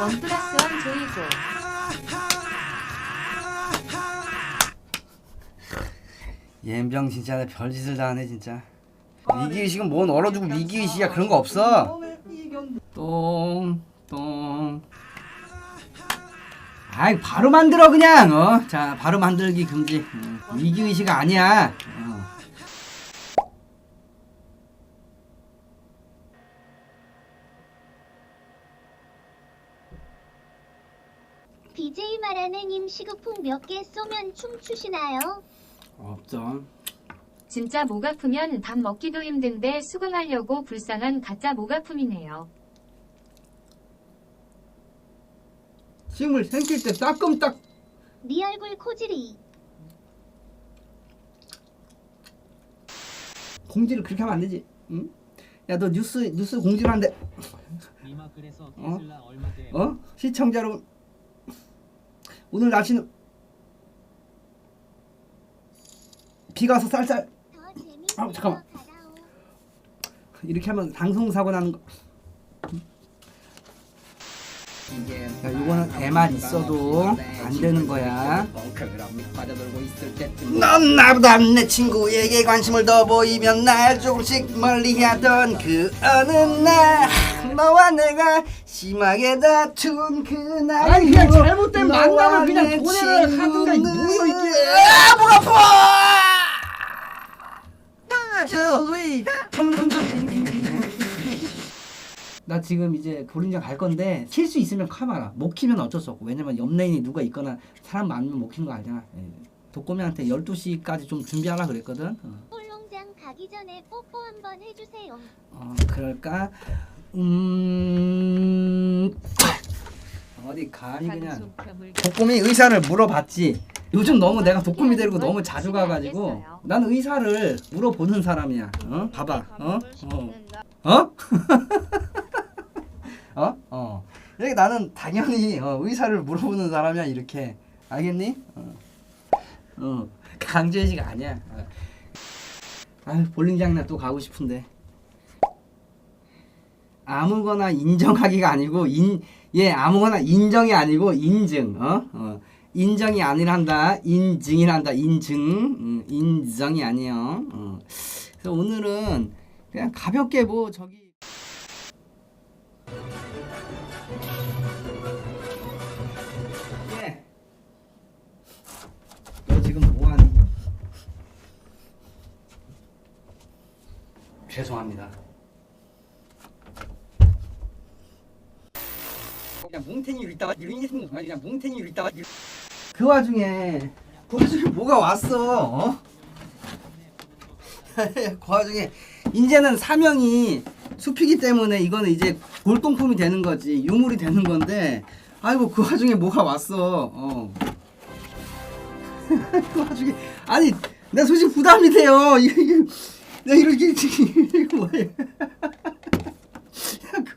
원 플러스 원 조이고. 옌병 진짜 별짓을 다 하네 진짜. 위기의식은 뭔 얼어두고 위기의식이야 그런 거 없어. 똥똥. 아이 바로 만들어 그냥 어? 자 바로 만들기 금지. 어, 위기의식 아니야. 어. BJ 말하는 님 시급풍 몇 개 쏘면 춤추시나요? 없죠 진짜 목 아프면 밥 먹기도 힘든데 수긍하려고 불쌍한 가짜 목 아픔이네요. 식물 생길 때 따끔딱 네 얼굴 코지리 공지를 그렇게 하면 안 되지 응? 야 너 뉴스 뉴스 공지를 그래서 어? 테슬라 얼마대 어? 시청자 여러분 오늘 날씨는 비가 와서 쌀쌀 아우, 잠깐만. 이렇게 하면 방송 사고 나는 거 야, 이거는 MR 있어도 안 되는 거야. 넌 나보다 내 친구에게 관심을 더 보이면 날 조금씩 멀리하던 그 어느 날 너와 내가 심하게 다툰 그날 아니, 그냥 잘못된 만남을 그냥 내 보내라 하든가, 친구는- 뭐야, 이게. 아, 목 아파! 나 지금 이제 볼링장 갈 건데 킬 수 있으면 카마라 못 키면 어쩔 수 없고 왜냐면 옆 레인이 누가 있거나 사람 많으면 못 키는 거 알잖아 예. 독고미한테 12시까지 좀 준비하라 그랬거든 어, 볼롱장 가기 전에 뽀뽀 한번 해주세요. 어 그럴까 음 어디 감히 그냥 독고미 의사를 물어봤지 요즘 너무 내가 독고미 데리고 너무 자주 가가지고 난 의사를 물어보는 사람이야 어 봐봐 어 어. 어? 어? 어. 이렇게 나는 당연히 어, 의사를 물어보는 사람이야 이렇게 알겠니? 어. 어. 강제의식 아니야. 어. 아유 볼링장이나 또 가고 싶은데. 아무거나 인정하기가 아니고 인 예 아무거나 인정이 아니고 인증 어? 어. 인정이 아니란다 인증이란다 인증 음, 인정이 아니요 어. 그래서 오늘은 그냥 가볍게 뭐 저기 예. 너 지금 뭐하니? 죄송합니다. 그냥 뭉탱이로 있다가 이런 그냥 뭉탱이로 있다가 그 와중에 그 와중에 뭐가 왔어? 어? 그 와중에 이제는 사명이 숲이기 때문에 이거는 이제 골동품이 되는 거지 유물이 되는 건데 아이고 그 와중에 뭐가 왔어 어. 그 와중에 아니 내가 솔직히 부담이 돼요 이거 이렇게 이거 그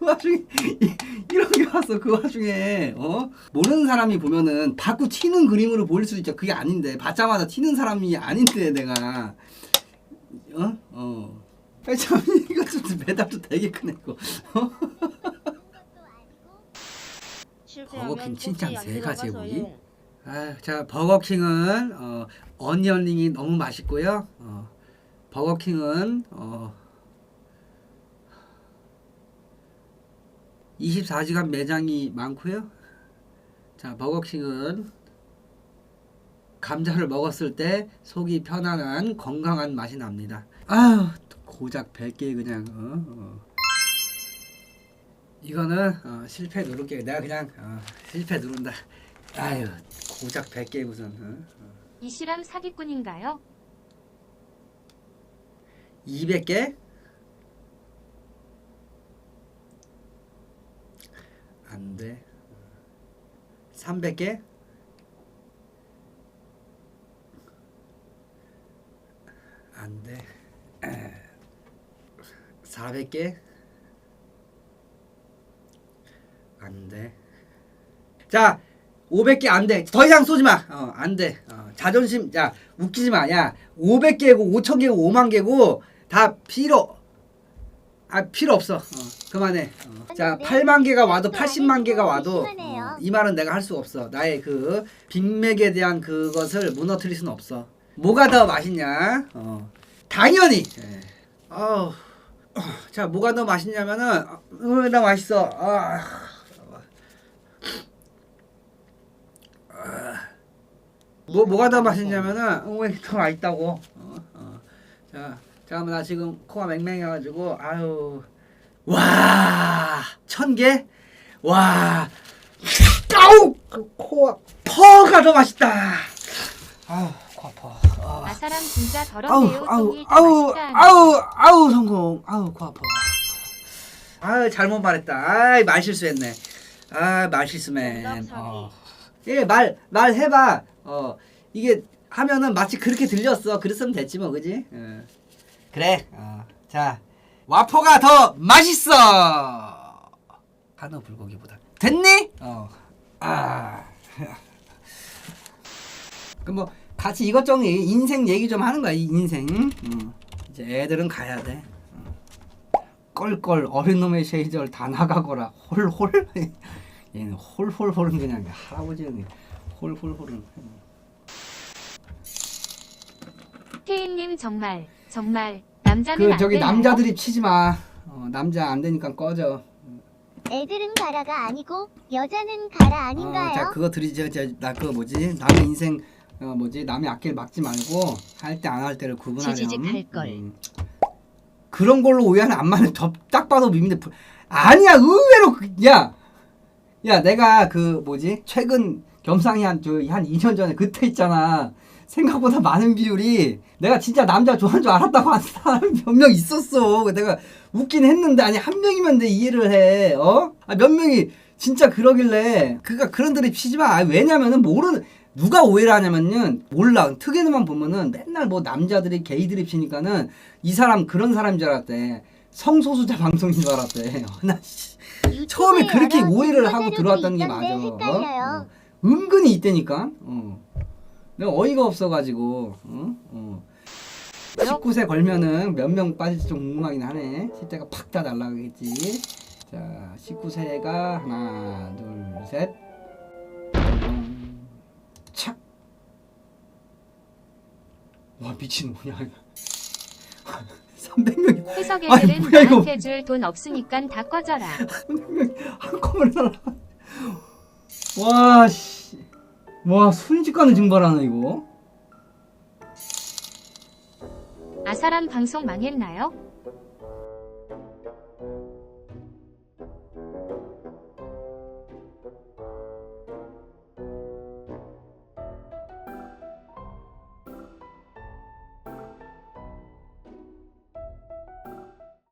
와중에 이- 이런 게 왔어 그 와중에 어 모르는 사람이 보면은 자꾸 튀는 그림으로 보일 수도 있죠 그게 아닌데 받자마자 튀는 사람이 아닌데 내가 어? 어. 참 이거 좀 매달도 되게 크네 이거. 어? 버거킹 칭찬 세 가지 우리. 아, 자 버거킹은 어, 어니언링이 너무 맛있고요. 어, 버거킹은 어, 24시간 매장이 많고요. 자 버거킹은 감자를 먹었을 때 속이 편안한 건강한 맛이 납니다. 아유 고작 100개 그냥 어, 어. 이거는 어, 실패 누를게 내가 그냥 어, 실패 누른다. 아유 고작 100개 무슨 어? 이시람 사기꾼인가요? 200개? 안 돼. 300개? 안 돼. 400개? 안 돼. 자, 500개 안 돼. 더 이상 쏘지 마. 어, 안 돼. 어, 자존심 야 웃기지 마 야 500개고 5천 개고 5만 개고 다 필요 아 필요 없어. 어, 그만해. 어. 자 8만 개가 와도 80만 개가 와도 어, 이 말은 내가 할 수가 없어. 나의 그 빅맥에 대한 그것을 무너뜨릴 수는 없어. 뭐가 더 맛있냐? 어. 당연히. 예. 어, 자 뭐가 더 맛있냐면은 어, 나 맛있어? 아. 뭐 뭐가 더 맛있냐면은 어, 왜더 맛있다고. 어, 어. 자, 잠깐만 나 지금 코가 맹맹해가지고 아유 와 천 개, 와 아우 코가 퍼가 더 맛있다. 아우 코 아파. 아. 아 사람 진짜 더럽네요. 아우 아우. 아우 아우 성공 아우 코 아파 아 잘못 말했다 아이 말 실수했네 아말 실수맨 어. 예말 말 해봐 어 이게 하면은 마치 그렇게 들렸어 그랬으면 됐지 뭐 그지 어. 그래. 어. 자 와퍼가 더 맛있어. 한우 불고기보다. 됐니? 어 아. 그럼 뭐 같이 이것저것 인생 얘기 좀 하는 거야 이 인생. 어. 이제 애들은 가야 돼. 어. 껄껄 어린 놈의 시절 다 나가거라. 홀홀? 얘는 홀홀홀은 그냥 할아버지는 홀홀홀은. 태인님 정말 정말 남자는 그 안 저기 되나요? 남자들이 치지 마 어, 남자 안 되니까 꺼져 애들은 가라가 아니고 여자는 가라 아닌가요? 어, 자 그거 들이 저나 그거 뭐지 남의 인생 어 뭐지 남의 악기를 막지 말고 할 때 안 할 때를 구분하렴. 지지직할 걸. 음. 그런 걸로 오해하는 안마는 딱 봐도 미민데 부- 아니야 의외로 그- 야. 야 내가 그 뭐지 최근 겸상이 한한 2년 전에 그때 있잖아 생각보다 많은 비율이 내가 진짜 남자 좋아하는 줄 알았다고 하는 사람이 몇명 있었어 내가 웃긴 했는데 아니 한 명이면 내 이해를 해 어? 아, 몇 명이 진짜 그러길래 그가 그런 드립 치지 마 아, 왜냐면은 모르는 누가 오해를 하냐면요 몰라 특이는만 보면은 맨날 뭐 남자들이 게이 드립 치니까는 이 사람 그런 사람인 줄 알았대 성소수자 방송인 줄 알았대 나 씨. 처음에 그렇게 오해를 하고 들어왔다는 게 맞아. 헷갈려요. 어? 은근히 있다니까. 어. 내가 어이가 없어가지고. 어? 어. 19세 걸면은 몇 명 빠질지 좀 궁금하긴 하네. 10대가 팍 다 날라가겠지. 자, 19세가 하나, 둘, 셋. 음, 착. 와 미친 뭐냐 이거. 300명이 회석 아니, 애들은 뭐야, 이거. 나한테 줄 돈 없으니까 다 꺼져라. 한꺼번에 날아. 와 씨. 와 순식간에 증발하네 이거. 아 사람 방송 망했나요?